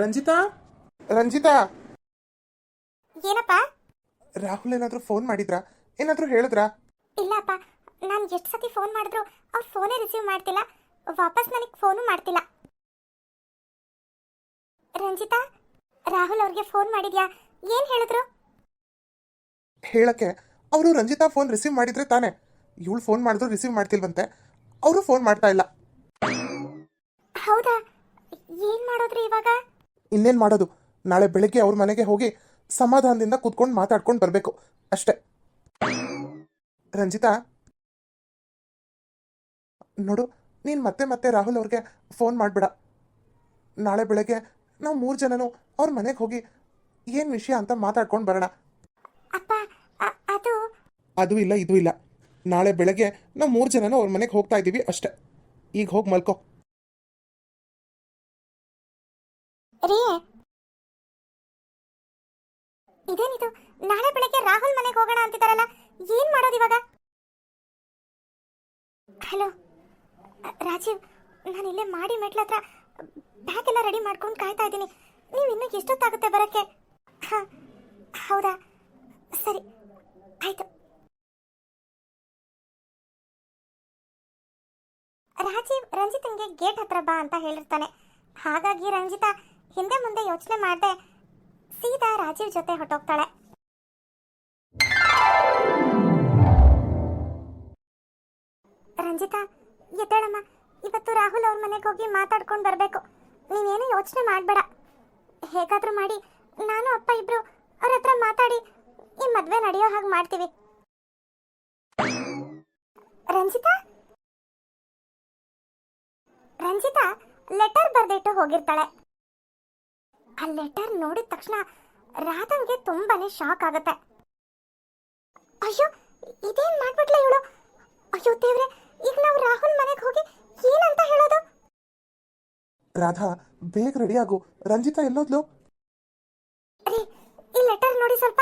ರಂಜಿತಾ? ರಂಜಿತಾ? ಏನಪ್ಪ? ರಾಹುಲ್ ಏನಾದ್ರೂ ಫೋನ್ ಮಾಡಿದ್ರಾ? ಏನಾದ್ರೂ ಹೇಳಿದ್ರಾ? ಇಲ್ಲಪ್ಪ ನಾನು ಎಷ್ಟು ಸತಿ ಫೋನ್ ಮಾಡಿದ್ರು ಅವ್ರು ಫೋನೇ ರಿಸೀವ್ ಮಾಡ್ತಿಲ್ಲ. ವಾಪಸ್ ನನಗೆ ಫೋನು ಮಾಡ್ತಿಲ್ಲ. ರಂಜಿತಾ ರಾಹುಲ್ ಅವ್ರಿಗೆ ಫೋನ್ ಮಾಡಿದ್ಯಾ? ಏನು ಹೇಳಿದ್ರು? ಹೇಳಕ್ಕೆ. ಅವರು ರಂಜಿತಾ ಫೋನ್ ರಿಸೀವ್ ಮಾಡಿದ್ರೆ ತಾನೆ. ಇವಳು ಫೋನ್ ಮಾಡಿದ್ರು ರಿಸೀವ್ ಮಾಡ್ತಿಲ್ವಂತೆ. ಅವರು ಫೋನ್ ಮಾಡ್ತಾ ಇಲ್ಲ. ಹೌದಾ? ಏನು ಮಾಡೋದ್ರಿ ಇವಾಗ? ಇನ್ನೇನು ಮಾಡೋದು? ನಾಳೆ ಬೆಳಗ್ಗೆ ಅವ್ರ ಮನೆಗೆ ಹೋಗಿ ಸಮಾಧಾನದಿಂದ ಕೂತ್ಕೊಂಡು ಮಾತಾಡ್ಕೊಂಡು ಬರಬೇಕು. ಅಷ್ಟೇ. ರಂಜಿತಾ? ನೋಡು ನೀನು ಮತ್ತೆ ಮತ್ತೆ ರಾಹುಲ್ ಅವ್ರಿಗೆ ಫೋನ್ ಮಾಡಿಬಿಡ. ನಾಳೆ ಬೆಳಗ್ಗೆ ನಾವು ಮೂರು ಜನನು ಅವ್ರ ಮನೆಗೆ ಹೋಗಿ ಏನು ವಿಷಯ ಅಂತ ಮಾತಾಡ್ಕೊಂಡು ಬರೋಣ. ಅದು? ಇಲ್ಲ ಇದು ಇಲ್ಲ. ನಾಳೆ ಬೆಳಗ್ಗೆ ನಾವು ಮೂರು ಜನನು ಅವ್ರ ಮನೆಗೆ ಹೋಗ್ತಾ ಇದ್ದೀವಿ ಅಷ್ಟೆ. ಈಗ ಹೋಗಿ ಮಲ್ಕೋ. ರೀ ಇದೇನಿದು? ನಾಳೆ ಬೆಳಗ್ಗೆ ರಾಹುಲ್ ಮನೆಗೆ ಹೋಗೋಣ ಅಂತಿದಾರಲ್ಲ, ಏನ್ ಮಾಡೋದು ಇವಾಗ? ಹಲೋ, ರಾಜೀವ್, ನಾನು ಇಲ್ಲೇ ಮಾಡಿ ಮೆಟ್ಲ ಹತ್ರ ಬ್ಯಾಗ್ ಎಲ್ಲ ರೆಡಿ ಮಾಡ್ಕೊಂಡು ಕಾಯ್ತಾ ಇದ್ದೀನಿ. ನೀವು ಇನ್ನೂ ಎಷ್ಟೊತ್ತಾಗುತ್ತೆ ಬರಕ್ಕೆ? ಹಾ, ಹೌದಾ? ಸರಿ, ಆಯ್ತು. ರಾಜೀವ್ ರಂಜಿತನ್ಗೆ ಗೇಟ್ ಹತ್ರ ಬಾ ಅಂತ ಹೇಳಿರ್ತಾನೆ. ಹಾಗಾಗಿ ರಂಜಿತಾ ಹಿಂದೆ ಮುಂದೆ ಯೋಚನೆ ಮಾಡದೆ ಸೀದಾ ರಾಜೀವ್ ಜೊತೆ ಹೊಟ್ಟೋಗ್ತಾಳೆ ರಂಜಿತಾ, ಎದ್ದೇಳಮ್ಮ, ಇವತ್ತು ರಾಹುಲ್ ಅವ್ರ ಮನೆಗೆ ಹೋಗಿ ಮಾತಾಡ್ಕೊಂಡು ಬರಬೇಕು. ನೀನೇನು ಯೋಚನೆ ಮಾಡಬೇಡ. ಹೇಗಾದ್ರೂ ಮಾಡಿ, ನಾನು ಅಪ್ಪ ಇಬ್ರು ಅವ್ರ ಹತ್ರ ಮಾತಾಡಿ, ಈ ಮದ್ವೆ ನಡೆಯೋ ಹಾಗೆ ಮಾಡ್ತೀವಿ. ರಂಜಿತಾ? ರಂಜಿತಾ ಲೆಟರ್ ಬರೆದಿಟ್ಟು ಹೋಗಿರ್ತಾಳೆ. ಆ ಲೆಟರ್ ನೋಡಿದ ತಕ್ಷಣ ರಾಧನ್ಗೆ ತುಂಬಾನೇ ಶಾಕ್ ಆಗುತ್ತೆ. ಅಯ್ಯೋ ಇದೇನ್ ಮಾಡ್ಬಿಟ್ಲ ಇವಳು? ಅಯ್ಯೋ ದೇವ್ರೆ ಈಗ ನಾವು ರಾಹುಲ್ ಮನೆಗೆ ಹೋಗಿ ಏನಂತ ಹೇಳೋದು? ರಾಧಾ ಬೇಗ ರೆಡಿ ಆಗು. ರಂಜಿತಾ ಎಲ್ಲೋದ್ಲು? ರೀ ಈ ಲೆಟರ್ ನೋಡಿ ಸ್ವಲ್ಪ.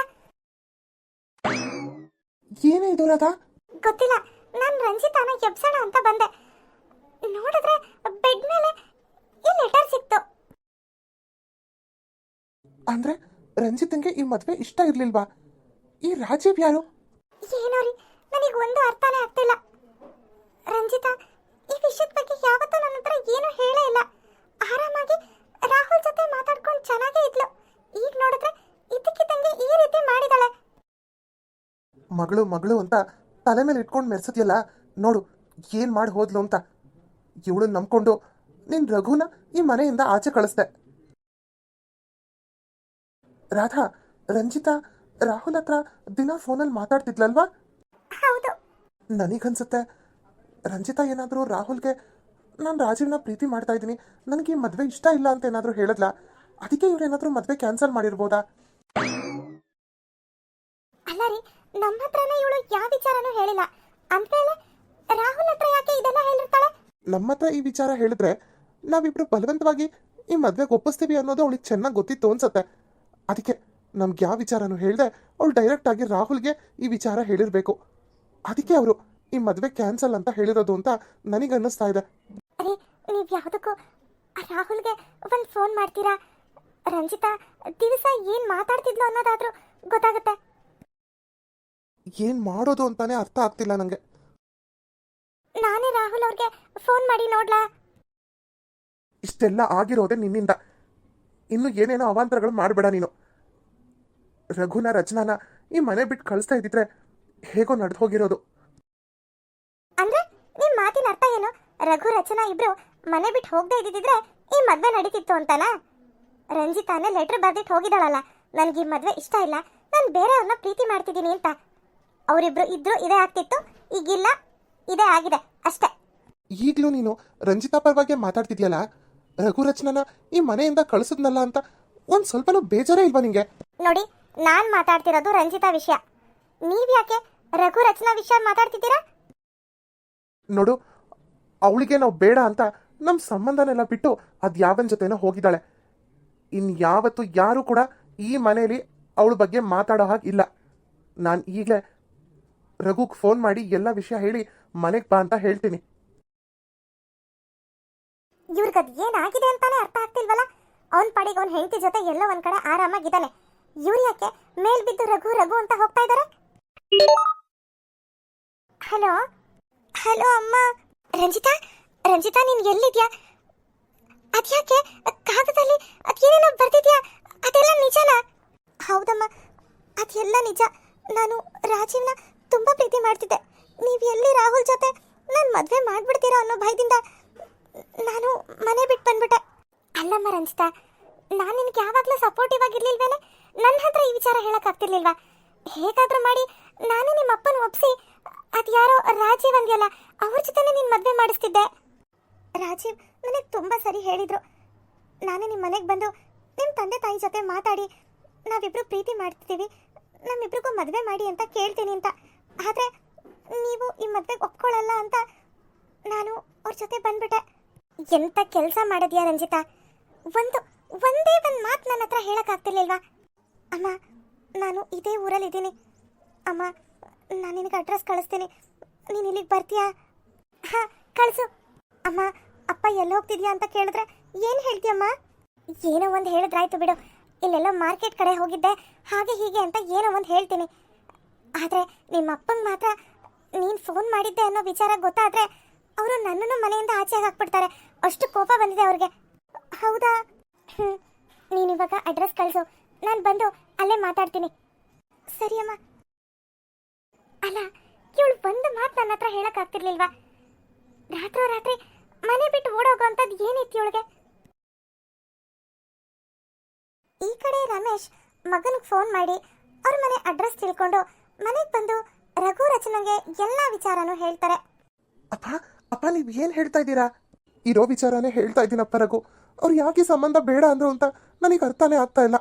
ಏನೇ ಇದು ರಾಧಾ? ಗೊತ್ತಿಲ್ಲ ನಾನು ರಂಜಿತಾನ ಎಬ್ಸೋಣ ಅಂತ ಬಂದೆ. ನೋಡಿದ್ರೆ ಬೆಡ್ ಮೇಲೆ ಈ ಲೆಟರ್ ಸಿಕ್ತು. ಅಂದ್ರೆ ರಂಜಿತಂಗೆ ಈ ಮದ್ವೆ ಇಷ್ಟ ಇರ್ಲಿಲ್ವಾ? ಈ ರಾಜೀವ್ ಯಾರು? ಏನೋ ರೀ ನನಗೆ ಒಂದು ಅರ್ಥನೇ ಆಗ್ತಿಲ್ಲ. ರಂಜಿತಾ ಈ ವಿಷಯದ ಬಗ್ಗೆ ಯಾವತ್ತೂ ನನ್ನ ಹತ್ರ ಏನು ಹೇಳೇ ಇಲ್ಲ. ಆರಾಮಾಗಿ ರಾಹುಲ್ ಜೊತೆ ಮಾತಾಡ್ಕೊಂಡು ಚೆನ್ನಾಗೇ ಇದ್ಲು. ಈಗ ನೋಡಿದ್ರೆ ಇದ್ದಕ್ಕಿದ್ದಂಗೆ ಈ ರೀತಿ ಮಾಡಿದಾಳೆ. ಮಗಳು ಮಗಳು ಅಂತ ತಲೆ ಮೇಲೆ ಇಟ್ಕೊಂಡು ಮೆರೆಸಿದ್ಯಲ್ಲ ನೋಡು ಏನ್ ಮಾಡಿ ಹೋದ್ಲು ಅಂತ. ಇವಳು ನಂಬ್ಕೊಂಡು ನಿನ್ ರಘುನ ಈ ಮನೆಯಿಂದ ಆಚೆ ಕಳಿಸ್ದೆ. ರಾಧಾ ರಂಜಿತಾ ರಾಹುಲ್ ಹತ್ರ ದಿನ ಫೋನಲ್ಲಿ ಮಾತಾಡ್ತಿದ್ಲಲ್ವಾ? ಹೌದು. ನನಗನ್ಸುತ್ತೆ. ರಂಜಿತಾ ಏನಾದರೂ ರಾಹುಲ್ಗೆ ನಾನು ರಾಜೀವ್ನ ಪ್ರೀತಿ ಮಾಡ್ತಾ ಇದ್ದೀನಿ. ನನಗೆ ಈ ಮದುವೆ ಇಷ್ಟ ಇಲ್ಲ ಅಂತ ಏನಾದರೂ ಹೇಳಿದ್ಲ? ಅದಕ್ಕೆ ಇವ್ರೇನಾದರೂ ಮದುವೆ ಕ್ಯಾನ್ಸಲ್ ಮಾಡಿರ್ಬೋದಾ? ಅಲ್ಲ ರೀ ನಮ್ಮ ಹತ್ರನೇ ಇವಳು ಯಾವ ವಿಚಾರನೂ ಹೇಳಿಲ್ಲ. ಅಂದ್ಮೇಲೆ ರಾಹುಲ್ ಹತ್ರ ಯಾಕೆ ಇದೆಲ್ಲ ಹೇಳಿರ್ತಾಳೆ? ನಮ್ಮ ಹತ್ರ ಈ ವಿಚಾರ ಹೇಳಿದ್ರೆ ನಾವಿಬ್ರು ಬಲವಂತವಾಗಿ ಈ ಮದ್ವೆಗೆ ಒಪ್ಪಿಸ್ತೀವಿ ಅನ್ನೋದು ಅವಳಿಗೆ ಚೆನ್ನಾಗಿ ಗೊತ್ತಿತ್ತು ಅನ್ಸತ್ತೆ. ಅದಕ್ಕೆ ನಮ್ಗೆ ಯಾವ ವಿಚಾರನೂ ಹೇಳ್ದೆ ಅವಳು ಡೈರೆಕ್ಟ್ ಆಗಿ ರಾಹುಲ್ಗೆ ಈ ವಿಚಾರ ಹೇಳಿರ್ಬೇಕು. ಅದಕ್ಕೆ ಅವರು ಈ ಮದುವೆ ಕ್ಯಾನ್ಸಲ್ ಅಂತ ಹೇಳಿರೋದು ಅಂತ ನನಗೆ ಅನ್ನಿಸ್ತಾ ಇದೆ. ರೀ ನೀವು ಯಾವುದಕ್ಕೂ ರಾಹುಲ್ಗೆ ಒಂದು ಫೋನ್ ಮಾಡ್ತೀರಾ? ರಂಜಿತಾ ದಿವಸ ಏನು ಮಾತಾಡ್ತಿದ್ಲು ಅನ್ನೋದಾದ್ರೂ ಗೊತ್ತಾಗುತ್ತೆ. ಏನ್ ಮಾಡೋದು ಅಂತಾನೆ ಅರ್ಥ ಆಗ್ತಿಲ್ಲ ನಂಗೆ. ನಾನೇ ರಾಹುಲ್ ಅವ್ರಿಗೆ ಫೋನ್ ಮಾಡಿ ನೋಡ್ಲಾ? ಇಷ್ಟೆಲ್ಲ ಆಗಿರೋದೆ ನಿನ್ನಿಂದ. ಇನ್ನು ಏನೇನೋ ಅವಾಂತರಗಳು ಮಾಡಬೇಡ ನೀನು. ರಘುನ ರಚನಾನ ಈ ಮನೆ ಬಿಟ್ಟು ಕಳಿಸ್ತಾ ಇದ್ದಿದ್ರೆ ಹೇಗೋ ನಡೆದು ಹೋಗಿರೋದು. ಅಂದ್ರೆ ನಿಮ್ ಮಾತಿನ ಅರ್ಥ ಏನು? ರಘು ರಚನಾ ಇಬ್ರು ಮನೆ ಬಿಟ್ಟು ಹೋಗದೆ ಇದ್ದಿದ್ರೆ ಈ ಮದ್ವೆ ನಡೀತಿತ್ತು ಅಂತನಾ? ರಂಜಿತಾನೇ ಲೆಟರ್ ಬರ್ದಿಟ್ಟು ಹೋಗಿದ್ದಾಳಲ್ಲ. ನನಗೆ ಈ ಮದ್ವೆ ಇಷ್ಟ ಇಲ್ಲ. ನಾನು ಬೇರೆಯವ್ರನ್ನ ಪ್ರೀತಿ ಮಾಡ್ತಿದ್ದೀನಿ ಅಂತ. ಅವರಿಬ್ರು ಇದ್ರು ಇದೇ ಆಗ್ತಿತ್ತು. ಈಗಿಲ್ಲ ಇದೇ ಆಗಿದೆ ಅಷ್ಟೇ. ಈಗಲೂ ನೀನು ರಂಜಿತಾ ಪರವಾಗಿ ಮಾತಾಡ್ತಿದ್ಯಲ್ಲ? ರಘು ರಚನನ ಈ ಮನೆಯಿಂದ ಕಳಿಸಿದ್ನಲ್ಲ ಅಂತ ಒಂದ್ ಸ್ವಲ್ಪನೂ ಬೇಜಾರೇ ಇಲ್ವಾ ನಿಂಗೆ? ನೋಡಿ ನಾನು ಮಾತಾಡ್ತಿರೋದು ರಂಜಿತಾ ವಿಷಯ. ನೀವ್ಯಾಕೆ ರಘು ರಚನಾ ವಿಷಯ ಮಾತಾಡ್ತಿದ್ದೀರಾ? ನೋಡು ಅವಳಿಗೆ ನಾವು ಬೇಡ ಅಂತ ನಮ್ಮ ಸಂಬಂಧನೆಲ್ಲ ಬಿಟ್ಟು ಅದು ಯಾವನ ಜೊತೆನೋ ಹೋಗಿದ್ದಾಳೆ. ಇನ್ಯಾವತ್ತು ಯಾರು ಕೂಡ ಈ ಮನೆಯಲ್ಲಿ ಅವಳ ಬಗ್ಗೆ ಮಾತಾಡೋ ಹಾಗೆ ಇಲ್ಲ. ನಾನು ಈಗಲೇ ರಘುಗೆ ಫೋನ್ ಮಾಡಿ ಎಲ್ಲ ವಿಷಯ ಹೇಳಿ ಮನೆಗೆ ಬಾ ಅಂತ ಹೇಳ್ತೀನಿ. ಇವ್ರಿಗದ್ ಏನಾಗಿದೆ ಅಂತಾನೆ ಅರ್ಥ ಆಗ್ತಿಲ್ವಲ್ಲ? ಅವನ್ ಪಾಡಿಗೆ ಅವ್ನ ಹೆಂಡತಿ ಜೊತೆ ಎಲ್ಲೋ ಒಂದ್ ಕಡೆ ಆರಾಮಾಗಿದ್ದಾನೆ ಇವ್ರು ಯಾಕೆ? ಮೇಲ್ ಬಿದ್ದು ರಘು ರಘು ಅಂತ ಹೋಗ್ತಾ ಇದಾರೆ? ಹಲೋ? ಹಲೋ ಅಮ್ಮ. ರಂಜಿತಾ? ರಂಜಿತಾ, ನೀನ್ ಎಲ್ಲಿದ್ಯಾ? ಅದ್ಯಾಕೆ? ಕಾಗದದಲ್ಲಿ ಅದೇನೇನೋ ಬರ್ದಿದ್ಯಾ? ಅದೆಲ್ಲ ನಿಜನಾ? ಹೌದಮ್ಮ, ಅದೆಲ್ಲ ನಿಜ. ನಾನು ರಾಜೀವ್ನ ತುಂಬಾ ಪ್ರೀತಿ ಮಾಡ್ತಿದ್ದೆ. ನೀವು ಎಲ್ಲಿ ರಾಹುಲ್ ಜೊತೆ ನಾನು ಮದುವೆ ಮಾಡ್ಬಿಡ್ತೀರಾ ಅನ್ನೋ ಭಯದಿಂದ ನಾನು ಮನೆ ಬಿಟ್ಟು ಬಂದ್ಬಿಟ್ಟೆ. ಅಲ್ಲಮ್ಮ ರಂಜಿತಾ, ನಾನು ನಿನಗೆ ಯಾವಾಗಲೂ ಸಪೋರ್ಟಿವ್ ಆಗಿರ್ಲಿಲ್ವೇನೆ? ನನ್ನ ಹತ್ರ ಈ ವಿಚಾರ ಹೇಳಕ್ಕಾಗ್ತಿರ್ಲಿಲ್ವಾ ಹೇಗಾದ್ರೂ ಮಾಡಿ ನಾನು ನಿಮ್ಮ ಅಪ್ಪನ ಒಪ್ಸಿ, ಅದ್ಯಾರೋ ರಾಜೀವ್ ಅಂದ್ಯಲ್ಲ, ಅವ್ರ ಜೊತೆನೇ ನೀನು ಮದುವೆ ಮಾಡಿಸ್ತಿದ್ದೆ. ರಾಜೀವ್, ನನಗೆ ತುಂಬ ಸರಿ ಹೇಳಿದ್ರು. ನಾನು ನಿಮ್ಮ ಮನೆಗೆ ಬಂದು ನಿಮ್ಮ ತಂದೆ ತಾಯಿ ಜೊತೆ ಮಾತಾಡಿ, ನಾವಿಬ್ರು ಪ್ರೀತಿ ಮಾಡ್ತಿದ್ದೀವಿ, ನಮ್ಮಿಬ್ರಿಗೂ ಮದುವೆ ಮಾಡಿ ಅಂತ ಕೇಳ್ತೀನಿ ಅಂತ. ಆದರೆ ನೀವು ಈ ಮದುವೆಗೆ ಒಪ್ಕೊಳ್ಳಲ್ಲ ಅಂತ ನಾನು ಅವ್ರ ಜೊತೆ ಬಂದ್ಬಿಟ್ಟೆ. ಎಂತ ಕೆಲಸ ಮಾಡಿದ್ಯಾ ರಂಜಿತಾ? ಒಂದು, ಒಂದೇ ಒಂದು ಮಾತು ನನ್ನ ಹತ್ರ ಹೇಳೋಕ್ಕಾಗ್ತಿರ್ಲಿಲ್ವಾ ಅಮ್ಮ, ನಾನು ಇದೇ ಊರಲ್ಲಿದ್ದೀನಿ. ಅಮ್ಮ, ನಾನು ನಿನಗೆ ಅಡ್ರೆಸ್ ಕಳಿಸ್ತೀನಿ. ನೀನು ಇಲ್ಲಿಗೆ ಬರ್ತೀಯಾ? ಹಾಂ, ಕಳಿಸು. ಅಮ್ಮ, ಅಪ್ಪ ಎಲ್ಲ ಹೋಗ್ತಿದ್ಯಾ ಅಂತ ಕೇಳಿದ್ರೆ ಏನು ಹೇಳ್ತೀಯಮ್ಮ? ಏನೋ ಒಂದು ಹೇಳಿದ್ರಾಯ್ತು ಬಿಡು. ಇಲ್ಲೆಲ್ಲ ಮಾರ್ಕೆಟ್ ಕಡೆ ಹೋಗಿದ್ದೆ. ಹಾಗೆ ಹೀಗೆ ಅಂತ ಏನೋ ಒಂದು ಹೇಳ್ತೀನಿ. ಆದರೆ ನಿಮ್ಮ ಅಪ್ಪಂಗೆ ಮಾತ್ರ ನೀನು ಫೋನ್ ಮಾಡಿದ್ದೆ ಅನ್ನೋ ವಿಚಾರ ಗೊತ್ತಾದರೆ ಅವರು ನನ್ನನ್ನು ಮನೆಯಿಂದ ಆಚೆ ಹಾಕ್ಬಿಡ್ತಾರೆ. ಅಷ್ಟು ಕೋಪ ಬಂದಿದೆ ಅವ್ರಿಗೆ. ಹೌದಾ? ಹ್ಞೂ ನೀನಿವಾಗ ಅಡ್ರೆಸ್ ಕಳಿಸು. ನಾನು ಬಂದು ಅಲ್ಲೇ ಮಾತಾಡ್ತೀನಿ. ಸರಿ ಅಮ್ಮ. ಅಲ್ಲ, ಇವಳು ಬಂದು ಮಾತು ನನ್ನ ಹತ್ರ ಹೇಳಕ್ಕಾಗ್ತಿರ್ಲಿಲ್ವಾ? ರಾತ್ರೋ ರಾತ್ರಿ ಮನೆ ಬಿಟ್ಟು ಓಡೋಗೋ ಅಂಥದ್ದು ಏನಿತ್ತು ಇವಳಿಗೆ? ಈ ಕಡೆ ರಮೇಶ್ ಮಗನಿಗೆ ಫೋನ್ ಮಾಡಿ ಅವ್ರ ಮನೆ ಅಡ್ರೆಸ್ ತಿಳ್ಕೊಂಡು ಮನೆಗೆ ಬಂದು ರಘು ರಚನೆಗೆ ಎಲ್ಲ ವಿಚಾರನೂ ಹೇಳ್ತಾರೆ. ಅಪ್ಪ ಅಪ್ಪ, ನೀವು ಏನು ಹೇಳ್ತಾ ಇದ್ದೀರಾ? ಇರೋ ವಿಚಾರನೇ ಹೇಳ್ತಾ ಇದ್ದೀನಪ್ಪ ರಘು. ಅವ್ರು ಯಾಕೆ ಸಂಬಂಧ ಬೇಡ ಅಂದ್ರು ಅಂತ ನನಗೆ ಅರ್ಥನೇ ಆಗ್ತಾ ಇಲ್ಲ.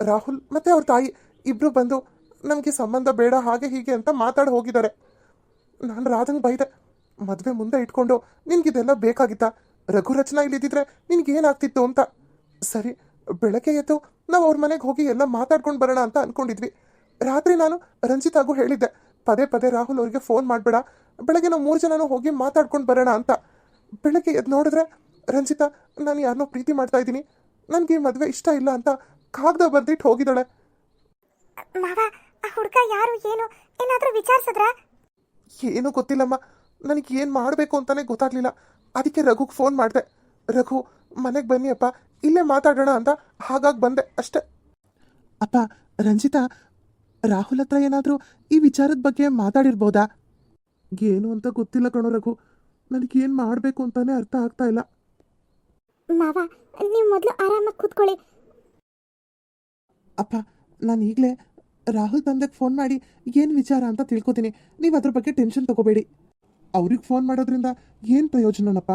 ರಾಹುಲ್ ಮತ್ತೆ ಅವ್ರ ತಾಯಿ ಇಬ್ರು ಬಂದು, ನಮಗೆ ಸಂಬಂಧ ಬೇಡ, ಹಾಗೆ ಹೀಗೆ ಅಂತ ಮಾತಾಡಿ ಹೋಗಿದ್ದಾರೆ. ನಾನು ರಾಧಂಗೆ ಬೈದೆ. ಮದುವೆ ಮುಂದೆ ಇಟ್ಕೊಂಡು ನಿನ್ಗಿದೆಲ್ಲ ಬೇಕಾಗಿತ್ತಾ? ರಘು ರಚನಾ ಇಲ್ಲಿದ್ದಿದ್ರೆ ನಿನಗೇನಾಗ್ತಿತ್ತು ಅಂತ. ಸರಿ, ಬೆಳಗ್ಗೆ ಎದ್ದು ನಾವು ಅವ್ರ ಮನೆಗೆ ಹೋಗಿ ಎಲ್ಲ ಮಾತಾಡ್ಕೊಂಡು ಬರೋಣ ಅಂತ ಅನ್ಕೊಂಡಿದ್ವಿ. ರಾತ್ರಿ ನಾನು ರಂಜಿತಾಗೂ ಹೇಳಿದ್ದೆ, ಪದೇ ಪದೇ ರಾಹುಲ್ ಅವ್ರಿಗೆ ಫೋನ್ ಮಾಡಬೇಡ. ಬೆಳಗ್ಗೆ ನಾವು ಮೂರು ಜನನೂ ಹೋಗಿ ಮಾತಾಡ್ಕೊಂಡು ಬರೋಣ ಅಂತ. ಬೆಳಗ್ಗೆ ಎದ್ದು ನೋಡಿದ್ರೆ ರಂಜಿತಾ, ನಾನು ಯಾರನ್ನೋ ಪ್ರೀತಿ ಮಾಡ್ತಾ ಇದ್ದೀನಿ. ನನಗೆ ಈ ಮದುವೆ ಇಷ್ಟ ಇಲ್ಲ ಅಂತ ಕಾಗದ ಬರ್ದಿಟ್ಟು ಹೋಗಿದ್ದಾಳೆ. ಮಾವ ಆ ಹುಡುಗ ಯಾರು ಏನು ಏನಾದರೂ ವಿಚಾರಿಸಿದ್ರ? ಏನೂ ಗೊತ್ತಿಲ್ಲಮ್ಮ. ನನಗೆ ಏನು ಮಾಡಬೇಕು ಅಂತಾನೆ ಗೊತ್ತಾಗ್ಲಿಲ್ಲ. ಅದಕ್ಕೆ ರಘುಗೆ ಫೋನ್ ಮಾಡಿದೆ. ರಘು ಮನೆಗೆ ಬನ್ನಿ ಅಪ್ಪ. ಇಲ್ಲೇ ಮಾತಾಡೋಣ ಅಂತ ಹಾಗಾಗಿ ಬಂದೆ ಅಷ್ಟೆ. ಅಪ್ಪ ರಂಜಿತಾ ರಾಹುಲ್ ಹತ್ರ ಏನಾದರೂ ಈ ವಿಚಾರದ ಬಗ್ಗೆ ಮಾತಾಡಿರ್ಬೋದಾ? ಏನು ಅಂತ ಗೊತ್ತಿಲ್ಲ ಕಣೋ ರಘು. ನನಗೇನು ಮಾಡಬೇಕು ಅಂತಾನೆ ಅರ್ಥ ಆಗ್ತಾ ಇಲ್ಲ. ಮಾವ ನೀವು ಮೊದಲು ಆರಾಮಾಗಿ ಕೂತ್ಕೊಳ್ಳಿ. ಅಪ್ಪ ನಾನು ಈಗಲೇ ರಾಹುಲ್ ತಂದೆಗೆ ಫೋನ್ ಮಾಡಿ ಏನು ವಿಚಾರ ಅಂತ ತಿಳ್ಕೊತೀನಿ. ನೀವು ಅದ್ರ ಬಗ್ಗೆ ಟೆನ್ಷನ್ ತಗೋಬೇಡಿ. ಅವ್ರಿಗೆ ಫೋನ್ ಮಾಡೋದ್ರಿಂದ ಏನು ಪ್ರಯೋಜನನಪ್ಪ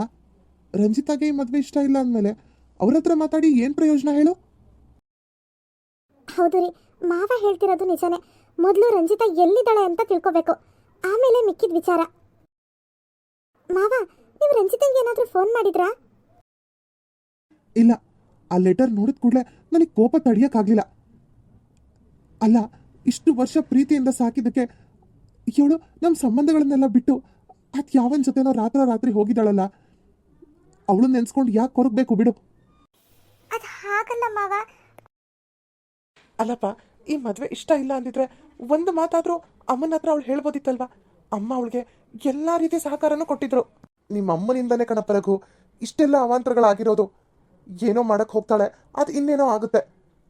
ರಂಜಿತಾಗೆ ಈ ಮದುವೆ ಇಷ್ಟ ಇಲ್ಲ ಅಂದಮೇಲೆ ಅವ್ರ ಹತ್ರ ಮಾತಾಡಿ ಏನು ಪ್ರಯೋಜನ ಹೇಳು? ಹೌದು ರೀ ಮಾವ ಹೇಳ್ತಿರೋದು ನಿಜಾನೇ. ಮೊದಲು ರಂಜಿತಾ ಎಲ್ಲಿದ್ದಾಳೆ ಅಂತ ತಿಳ್ಕೊಬೇಕು. ಆಮೇಲೆ ಮಿಕ್ಕಿದ ವಿಚಾರ. ಮಾವ ನೀವು ರಂಜಿತಂಗೆ ಏನಾದರೂ ಫೋನ್ ಮಾಡಿದ್ರಾ? ಇಲ್ಲ ಆ ಲೆಟರ್ ನೋಡಿದ ಕೂಡಲೇ ನನಗೆ ಕೋಪ ತಡೆಯೋಕ್ಕಾಗಲಿಲ್ಲ ಅಲ್ಲ ಇಷ್ಟು ವರ್ಷ ಪ್ರೀತಿಯಿಂದ ಸಾಕಿದ್ದಕ್ಕೆ ಇವಳು ನಮ್ಮ ಸಂಬಂಧಗಳನ್ನೆಲ್ಲ ಬಿಟ್ಟು ಅದು ಯಾವನ ಜೊತೆನೋ ರಾತ್ರ ರಾತ್ರಿ ಹೋಗಿದ್ದಾಳಲ್ಲ. ಅವಳು ನೆನ್ಸ್ಕೊಂಡು ಯಾಕೆ ಕೊರಗಬೇಕು ಬಿಡು. ಅದು ಹಾಗಲ್ಲ ಮಾವ. ಅಲ್ಲಪ್ಪ ಈ ಮದುವೆ ಇಷ್ಟ ಇಲ್ಲ ಅಂದಿದ್ರೆ ಒಂದು ಮಾತಾದರೂ ಅಮ್ಮನ ಹತ್ರ ಅವಳು ಹೇಳ್ಬೋದಿತ್ತಲ್ವಾ? ಅಮ್ಮ ಅವಳಿಗೆ ಎಲ್ಲ ರೀತಿ ಸಹಕಾರನೂ ಕೊಟ್ಟಿದ್ರು. ನಿಮ್ಮ ಅಮ್ಮನಿಂದನೇ ಕಣಪ್ಪ ರಘು ಇಷ್ಟೆಲ್ಲ ಅವಾಂತರಗಳಾಗಿರೋದು. ಏನೋ ಮಾಡಕ್ ಹೋಗ್ತಾಳೆ ಅದು ಇನ್ನೇನೋ ಆಗುತ್ತೆ.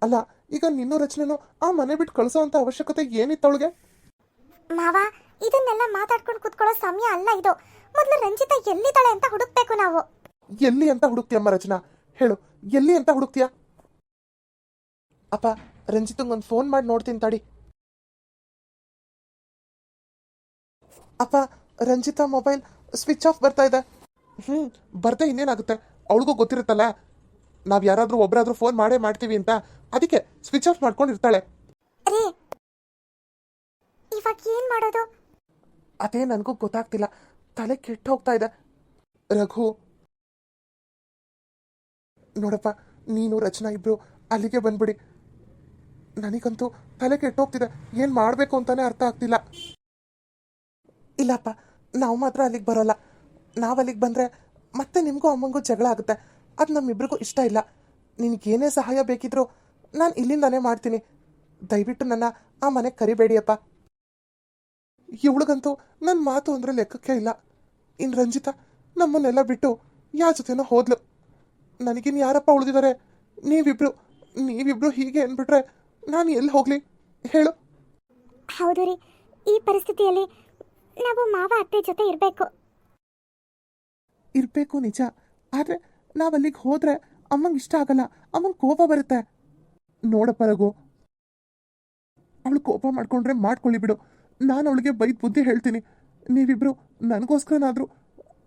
ಅಲ್ಲ ಈಗ ನಿನ್ನ ರಚನೆನೂ ಆ ಮನೆ ಬಿಟ್ಟು ಕಳಿಸೋ ಅಂತ ಅವಶ್ಯಕತೆ ಏನಿತ್ತು ಅವಳಿಗೆ? ಮಾವ ಇದನ್ನೆಲ್ಲ ಮಾತಾಡ್ಕೊಂಡು ಕೂತ್ಕೊಳ್ಳೋ ಸಮಯ ಅಲ್ಲ ಇದು. ಮೊದಲು ರಂಜಿತಾ ಎಲ್ಲಿದ್ದಾಳೆ ಅಂತ ಹುಡುಕ್ಬೇಕು ನಾವು. ಎಲ್ಲಿ ಅಂತ ಹುಡುಕ್ತಿಯಮ್ಮ ರಚನಾ? ಹೇಳು ಎಲ್ಲಿ ಅಂತ ಹುಡುಕ್ತೀಯ? ಅಪ್ಪ ರಂಜಿತಂಗೊಂದು ಫೋನ್ ಮಾಡಿ ನೋಡ್ತೀನಿ ತಡಿ. ಅಪ್ಪ ರಂಜಿತಾ ಮೊಬೈಲ್ ಸ್ವಿಚ್ ಆಫ್ ಬರ್ತಾ ಇದೆ. ಹ್ಞೂ ಬರ್ತಾ ಇನ್ನೇನಾಗುತ್ತೆ? ಅವಳಿಗೂ ಗೊತ್ತಿರುತ್ತಲ್ಲ ನಾವು ಯಾರಾದರೂ ಒಬ್ಬರಾದ್ರೂ ಫೋನ್ ಮಾಡೇ ಮಾಡ್ತೀವಿ ಅಂತ ಅದಕ್ಕೆ ಸ್ವಿಚ್ ಆಫ್ ಮಾಡ್ಕೊಂಡಿರ್ತಾಳೆ. ರೀ ಇವಾಗ ಏನು ಮಾಡೋದು? ಅದೇ ನನಗೂ ಗೊತ್ತಾಗ್ತಿಲ್ಲ. ತಲೆ ಕೆಟ್ಟ ಹೋಗ್ತಾ ಇದೆ. ರಘು. ನೋಡಪ್ಪ ನೀನು ರಚನಾ ಇಬ್ರು ಅಲ್ಲಿಗೆ ಬಂದ್ಬಿಡಿ. ನನಗಂತೂ ತಲೆ ಕೆಟ್ಟೋಗ್ತಿದೆ ಏನು ಮಾಡಬೇಕು ಅಂತಾನೆ ಅರ್ಥ ಆಗ್ತಿಲ್ಲ. ಇಲ್ಲಪ್ಪ ನಾವು ಮಾತ್ರ ಅಲ್ಲಿಗೆ ಬರೋಲ್ಲ. ನಾವು ಅಲ್ಲಿಗೆ ಬಂದರೆ ಮತ್ತೆ ನಿಮಗೂ ಅಮ್ಮಂಗೂ ಜಗಳ ಆಗುತ್ತೆ. ಅದು ನಮ್ಮಿಬ್ರಿಗೂ ಇಷ್ಟ ಇಲ್ಲ. ನಿನಗೇನೇ ಸಹಾಯ ಬೇಕಿದ್ರೂ ನಾನು ಇಲ್ಲಿಂದಾನೇ ಮಾಡ್ತೀನಿ. ದಯವಿಟ್ಟು ನನ್ನ ಆ ಮನೆಗೆ ಕರಿಬೇಡಿಯಪ್ಪ ಇವಳಿಗಂತೂ ನನ್ನ ಮಾತು ಅಂದರೆ ಲೆಕ್ಕಕ್ಕೆ ಇಲ್ಲ. ಇನ್ನು ರಂಜಿತಾ ನಮ್ಮನ್ನೆಲ್ಲ ಬಿಟ್ಟು ಯಾರ ಜೊತೆನೋ ಹೋದ್ಲು. ನನಗಿನ್ ಯಾರಪ್ಪ ಉಳಿದಿದ್ದಾರೆ ನೀವಿಬ್ರು ನೀವಿಬ್ರು ಹೀಗೆ ಅಂದ್ಬಿಟ್ರೆ ನಾನು ಎಲ್ಲಿ ಹೋಗಲಿ? ಹೇಳು. ಹೌದು ರೀ. ಈ ಪರಿಸ್ಥಿತಿಯಲ್ಲಿ ನಾವು ಮಾವ ಅತ್ತೆ ಜೊತೆ ಇರಬೇಕು. ಇರಬೇಕು ನಿಜ. ಆದರೆ ನಾವು ಅಲ್ಲಿಗೆ ಹೋದ್ರೆ ಅಮ್ಮಂಗೆ ಇಷ್ಟ ಆಗಲ್ಲ ಅಮ್ಮಂಗೆ ಕೋಪ ಬರುತ್ತೆ. ನೋಡಪ್ಪ ರಘು ಅವಳು ಕೋಪ ಮಾಡ್ಕೊಂಡ್ರೆ ಮಾಡ್ಕೊಳ್ಳಿ ಬಿಡು. ನಾನು ಅವಳಿಗೆ ಬೈದ್ ಬುದ್ಧಿ ಹೇಳ್ತೀನಿ. ನೀವಿಬ್ರು ನನಗೋಸ್ಕರನಾದರೂ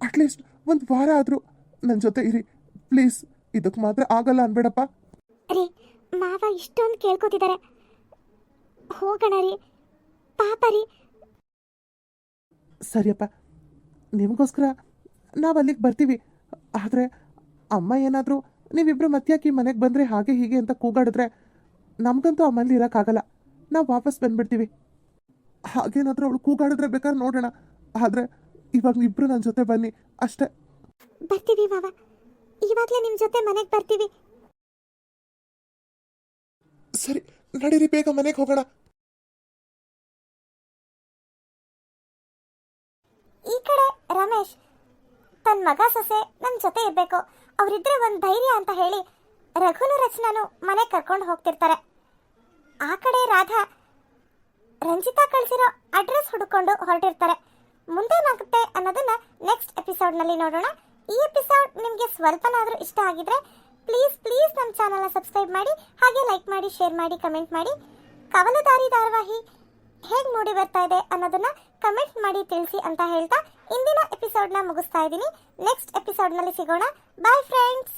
ಅಟ್ಲೀಸ್ಟ್ ಒಂದು ವಾರ ಆದರೂ ನನ್ನ ಜೊತೆ ಇರಿ. ಪ್ಲೀಸ್ ಇದಕ್ಕೆ ಮಾತ್ರ ಆಗಲ್ಲ ಅನ್ಬೇಡಪ್ಪ. ರೀ ಮಾವ ಇಷ್ಟೊಂದು ಕೇಳ್ಕೊತಿದ್ದಾರೆ ಹೋಗೋಣ ರೀ. ಪಾಪ ರೀ. ಸರಿಯಪ್ಪ. ನಿಮಗೋಸ್ಕರ ನಾವು ಅಲ್ಲಿಗೆ ಬರ್ತೀವಿ. ಆದರೆ ಅಮ್ಮ ಏನಾದರೂ ನೀವಿಬ್ಬರು ಮತ್ತ್ಯಾಕೆ ಈ ಮನೆಗೆ ಬಂದರೆ ಹಾಗೆ ಹೀಗೆ ಅಂತ ಕೂಗಾಡಿದ್ರೆ ನಮಗಂತೂ ಆ ಮನೇಲಿ ಇರೋಕ್ಕಾಗಲ್ಲ. ನಾವು ವಾಪಸ್ ಬಂದ್ಬಿಡ್ತೀವಿ. ಹಾಗೇನಾದರೂ ಅವಳು ಕೂಗಾಡಿದ್ರೆ ಬೇಕಾದ್ರೆ ನೋಡೋಣ. ಆದರೆ ಇವಾಗ ಇಬ್ಬರು ನನ್ನ ಜೊತೆ ಬನ್ನಿ. ಅಷ್ಟೇ. ಬರ್ತೀವಿ ಮಾವ. ಇವಾಗಲೇ ನಿಮ್ಮ ಜೊತೆ ಮನೆಗೆ ಬರ್ತೀವಿ. ಸರಿ ನಡೀರಿ ಬೇಗ ಮನೆಗೆ ಹೋಗೋಣ. ಈ ಕಡೆ ರಮೇಶ್ ತನ್ನ ಮಗ ಸೊಸೆ ನನ್ನ ಜೊತೆ ಇರಬೇಕು. ಅವರಿದ್ರೆ ಒಂದು ಧೈರ್ಯ ಅಂತ ಹೇಳಿ ರಘುನು ರಚನಾನು ಮನೆ ಕರ್ಕೊಂಡು ಹೋಗ್ತಿರ್ತಾರೆ. ಆ ಕಡೆ ರಾಧಾ ರಂಜಿತಾ ಕಳಿಸಿರೋ ಅಡ್ರೆಸ್ ಹುಡುಕೊಂಡು ಹೊರಟಿರ್ತಾರೆ. ಮುಂದೇನಾಗುತ್ತೆ ಅನ್ನೋದನ್ನ ನೆಕ್ಸ್ಟ್ ಎಪಿಸೋಡ್ನಲ್ಲಿ ನೋಡೋಣ. ಈ ಎಪಿಸೋಡ್ ನಿಮಗೆ ಸ್ವಲ್ಪನಾದರೂ ಇಷ್ಟ ಆಗಿದ್ರೆ ಪ್ಲೀಸ್ ಪ್ಲೀಸ್ ನಮ್ಮ ಚಾನಲ್ನ ಸಬ್ಸ್ಕ್ರೈಬ್ ಮಾಡಿ, ಹಾಗೆ ಲೈಕ್ ಮಾಡಿ ಶೇರ್ ಮಾಡಿ ಕಮೆಂಟ್ ಮಾಡಿ. ಕವಲದಾರಿ ಧಾರಾವಾಹಿ ಹೇಗೆ ಮೂಡಿ ಬರ್ತಾ ಇದೆ ಅನ್ನೋದನ್ನ ಕಮೆಂಟ್ ಮಾಡಿ ತಿಳಿಸಿ ಅಂತ ಹೇಳ್ತಾ ಇಂದಿನ ಎಪಿಸೋಡ್ನ ಮುಗಿಸ್ತಾ ಇದ್ದೀನಿ. ನೆಕ್ಸ್ಟ್ ಎಪಿಸೋಡ್ನಲ್ಲಿ ಸಿಗೋಣ. Bye friends